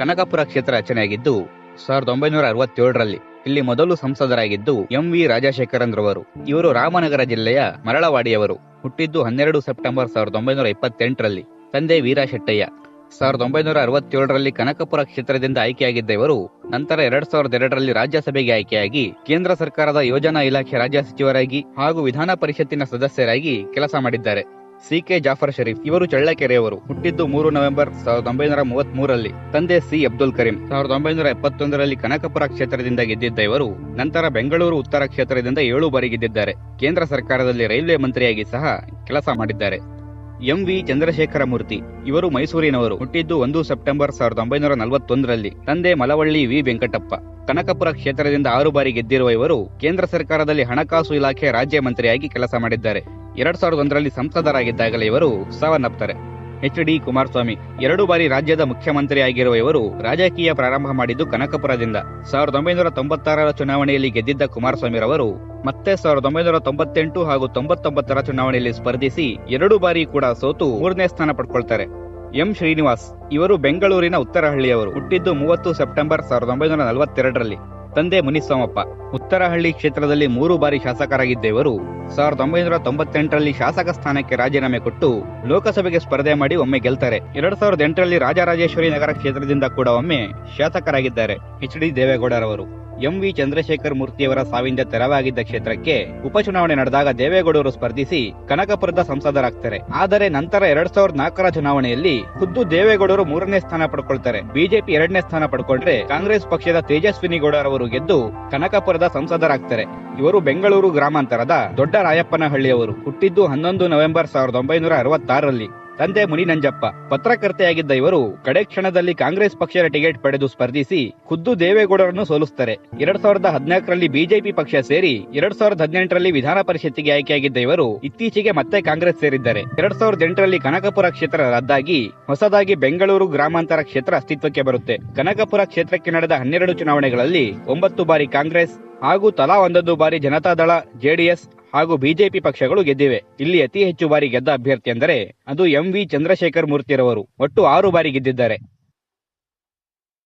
ಕನಕಪುರ ಕ್ಷೇತ್ರ ರಚನೆಯಾಗಿದ್ದು ಸಾವಿರದ ಒಂಬೈನೂರ ಅರವತ್ತೇಳರಲ್ಲಿ ಇಲ್ಲಿ ಮೊದಲು ಸಂಸದರಾಗಿದ್ದು ಎಂ ವಿ ರಾಜಶೇಖರನ್ ರವರು ಇವರು ರಾಮನಗರ ಜಿಲ್ಲೆಯ ಮರಳವಾಡಿಯವರು. ಹುಟ್ಟಿದ್ದು ಹನ್ನೆರಡು ಸೆಪ್ಟೆಂಬರ್ ಸಾವಿರದ ಒಂಬೈನೂರ ಇಪ್ಪತ್ತೆಂಟರಲ್ಲಿ ತಂದೆ ವೀರಶೆಟ್ಟಯ್ಯ. ಸಾವಿರದ ಒಂಬೈನೂರ ಅರವತ್ತೇಳರಲ್ಲಿ ಕನಕಪುರ ಕ್ಷೇತ್ರದಿಂದ ಆಯ್ಕೆಯಾಗಿದ್ದ ಇವರು ನಂತರ ಎರಡ್ ಸಾವಿರದ ಎರಡರಲ್ಲಿ ರಾಜ್ಯಸಭೆಗೆ ಆಯ್ಕೆಯಾಗಿ ಕೇಂದ್ರ ಸರ್ಕಾರದ ಯೋಜನಾ ಇಲಾಖೆ ರಾಜ್ಯ ಸಚಿವರಾಗಿ ಹಾಗೂ ವಿಧಾನ ಪರಿಷತ್ತಿನ ಸದಸ್ಯರಾಗಿ ಕೆಲಸ ಮಾಡಿದ್ದಾರೆ. ಸಿ ಕೆ ಜಾಫರ್ ಶರೀಫ್, ಇವರು ಚಳ್ಳಕೆರೆಯವರು, ಹುಟ್ಟಿದ್ದು ಮೂರು ನವೆಂಬರ್ ಸಾವಿರದ ಒಂಬೈನೂರ ಮೂವತ್ತ್ ಮೂರರಲ್ಲಿ ತಂದೆ ಸಿ. ಅಬ್ದುಲ್ ಕರೀಂ, ಸಾವಿರದ ಒಂಬೈನೂರ ಎಪ್ಪತ್ತೊಂದರಲ್ಲಿ ಕನಕಪುರ ಕ್ಷೇತ್ರದಿಂದ ಗೆದ್ದಿದ್ದ ಇವರು, ನಂತರ ಬೆಂಗಳೂರು ಉತ್ತರ ಕ್ಷೇತ್ರದಿಂದ ಏಳು ಬಾರಿ ಗೆದ್ದಿದ್ದಾರೆ. ಕೇಂದ್ರ ಸರ್ಕಾರದಲ್ಲಿ ರೈಲ್ವೆ ಮಂತ್ರಿಯಾಗಿ ಸಹ ಕೆಲಸ ಮಾಡಿದ್ದಾರೆ. ಎಂ. ವಿ. ಚಂದ್ರಶೇಖರ ಮೂರ್ತಿ, ಇವರು ಮೈಸೂರಿನವರು, ಹುಟ್ಟಿದ್ದು ಒಂದು ಸೆಪ್ಟೆಂಬರ್ ಸಾವಿರದ ಒಂಬೈನೂರ ನಲವತ್ತೊಂದರಲ್ಲಿ. ತಂದೆ ಮಲವಳ್ಳಿ ವಿ. ವೆಂಕಟಪ್ಪ, ಕನಕಪುರ ಕ್ಷೇತ್ರದಿಂದ ಆರು ಬಾರಿ ಗೆದ್ದಿರುವ ಇವರು, ಕೇಂದ್ರ ಸರ್ಕಾರದಲ್ಲಿ ಹಣಕಾಸು ಇಲಾಖೆ ರಾಜ್ಯ ಮಂತ್ರಿಯಾಗಿ ಕೆಲಸ ಮಾಡಿದ್ದಾರೆ. ಎರಡ್ ಸಾವಿರದ ಒಂದರಲ್ಲಿ ಸಂಸದರಾಗಿದ್ದಾಗಲೇ ಇವರು ಸಾವನ್ನಪ್ತಾರೆ. ಎಚ್ ಡಿ ಕುಮಾರಸ್ವಾಮಿ ಎರಡು ಬಾರಿ ರಾಜ್ಯದ ಮುಖ್ಯಮಂತ್ರಿ ಆಗಿರುವ ಇವರು ರಾಜಕೀಯ ಪ್ರಾರಂಭ ಮಾಡಿದ್ದು ಕನಕಪುರದಿಂದ. ಸಾವಿರದ ಒಂಬೈನೂರ ತೊಂಬತ್ತಾರರ ಚುನಾವಣೆಯಲ್ಲಿ ಗೆದ್ದಿದ್ದ ಕುಮಾರಸ್ವಾಮಿರವರು ಮತ್ತೆ ಸಾವಿರದ ಒಂಬೈನೂರ ತೊಂಬತ್ತೆಂಟು ಹಾಗೂ ತೊಂಬತ್ತೊಂಬತ್ತರ ಚುನಾವಣೆಯಲ್ಲಿ ಸ್ಪರ್ಧಿಸಿ ಎರಡು ಬಾರಿ ಕೂಡ ಸೋತು ಮೂರನೇ ಸ್ಥಾನ ಪಡ್ಕೊಳ್ತಾರೆ. ಎಂ ಶ್ರೀನಿವಾಸ್ ಇವರು ಬೆಂಗಳೂರಿನ ಉತ್ತರಹಳ್ಳಿಯವರು ಹುಟ್ಟಿದ್ದು ಮೂವತ್ತು ಸೆಪ್ಟೆಂಬರ್ ಸಾವಿರದ ಒಂಬೈನೂರ ನಲವತ್ತೆರಡರಲ್ಲಿ. ತಂದೆ ಮುನಿಸ್ವಾಮಪ್ಪ. ಉತ್ತರಹಳ್ಳಿ ಕ್ಷೇತ್ರದಲ್ಲಿ ಮೂರು ಬಾರಿ ಶಾಸಕರಾಗಿದ್ದ ಇವರು ಸಾವಿರದ ಒಂಬೈನೂರ ತೊಂಬತ್ತೆಂಟರಲ್ಲಿ ಶಾಸಕ ಸ್ಥಾನಕ್ಕೆ ರಾಜೀನಾಮೆ ಕೊಟ್ಟು ಲೋಕಸಭೆಗೆ ಸ್ಪರ್ಧೆ ಮಾಡಿ ಒಮ್ಮೆ ಗೆಲ್ತಾರೆ. ಎರಡ್ ಸಾವಿರದ ಎಂಟರಲ್ಲಿ ರಾಜರಾಜೇಶ್ವರಿ ನಗರ ಕ್ಷೇತ್ರದಿಂದ ಕೂಡ ಒಮ್ಮೆ ಶಾಸಕರಾಗಿದ್ದಾರೆ. ಎಚ್ ಡಿ ದೇವೇಗೌಡರವರು. ಎಂ ವಿ ಚಂದ್ರಶೇಖರ್ ಮೂರ್ತಿಯವರ ಸಾವಿಂದ ತೆರವಾಗಿದ್ದ ಕ್ಷೇತ್ರಕ್ಕೆ ಉಪಚುನಾವಣೆ ನಡೆದಾಗ ದೇವೇಗೌಡರು ಸ್ಪರ್ಧಿಸಿ ಕನಕಪುರದ ಸಂಸದರಾಗ್ತಾರೆ. ಆದರೆ ನಂತರ ಎರಡ್ ಸಾವಿರದ ನಾಲ್ಕರ ಚುನಾವಣೆಯಲ್ಲಿ ಖುದ್ದು ದೇವೇಗೌಡರು ಮೂರನೇ ಸ್ಥಾನ ಪಡ್ಕೊಳ್ತಾರೆ. ಬಿಜೆಪಿ ಎರಡನೇ ಸ್ಥಾನ ಪಡ್ಕೊಂಡ್ರೆ ಕಾಂಗ್ರೆಸ್ ಪಕ್ಷದ ತೇಜಸ್ವಿನಿ ಗೌಡರವರು ಗೆದ್ದು ಕನಕಪುರದ ಸಂಸದರಾಗ್ತಾರೆ. ಇವರು ಬೆಂಗಳೂರು ಗ್ರಾಮಾಂತರದ ದೊಡ್ಡ ರಾಯಪ್ಪನಹಳ್ಳಿಯವರು ಹುಟ್ಟಿದ್ದು ಹನ್ನೊಂದು ನವೆಂಬರ್ ಸಾವಿರದ ಒಂಬೈನೂರ ಅರವತ್ತಾರರಲ್ಲಿ. ತಂದೆ ಮುನಿನಂಜಪ್ಪ ಪತ್ರಕರ್ತೆಯಾಗಿದ್ದ ಇವರು ಕಡೆ ಕ್ಷಣದಲ್ಲಿ ಕಾಂಗ್ರೆಸ್ ಪಕ್ಷದ ಟಿಕೆಟ್ ಪಡೆದು ಸ್ಪರ್ಧಿಸಿ ಖುದ್ದು ದೇವೇಗೌಡರನ್ನು ಸೋಲಿಸುತ್ತಾರೆ ಎರಡ್ ಸಾವಿರದ ಹದಿನಾಲ್ಕರಲ್ಲಿ ಬಿಜೆಪಿ ಪಕ್ಷ ಸೇರಿ ಎರಡ್ ಸಾವಿರದ ಹದಿನೆಂಟರಲ್ಲಿ ವಿಧಾನ ಪರಿಷತ್ತಿಗೆ ಆಯ್ಕೆಯಾಗಿದ್ದ ಇವರು ಇತ್ತೀಚೆಗೆ ಮತ್ತೆ ಕಾಂಗ್ರೆಸ್ ಸೇರಿದ್ದಾರೆ. ಎರಡ್ ಸಾವಿರದ ಎಂಟರಲ್ಲಿ ಕನಕಪುರ ಕ್ಷೇತ್ರ ರದ್ದಾಗಿ, ಹೊಸದಾಗಿ ಬೆಂಗಳೂರು ಗ್ರಾಮಾಂತರ ಕ್ಷೇತ್ರ ಅಸ್ತಿತ್ವಕ್ಕೆ ಬರುತ್ತೆ. ಕನಕಪುರ ಕ್ಷೇತ್ರಕ್ಕೆ ನಡೆದ ಹನ್ನೆರಡು ಚುನಾವಣೆಗಳಲ್ಲಿ ಒಂಬತ್ತು ಬಾರಿ ಕಾಂಗ್ರೆಸ್ ಹಾಗೂ ತಲಾ ಒಂದೊಂದು ಬಾರಿ ಜನತಾದಳ ಜೆಡಿಎಸ್ ಹಾಗೂ ಬಿಜೆಪಿ ಪಕ್ಷಗಳು ಗೆದ್ದಿವೆ. ಇಲ್ಲಿ ಅತಿ ಹೆಚ್ಚು ಬಾರಿ ಗೆದ್ದ ಅಭ್ಯರ್ಥಿ ಎಂದರೆ ಅದು ಎಂವಿ ಚಂದ್ರಶೇಖರ್ ಮೂರ್ತಿರವರು. ಒಟ್ಟು ಆರು ಬಾರಿ ಗೆದ್ದಿದ್ದಾರೆ.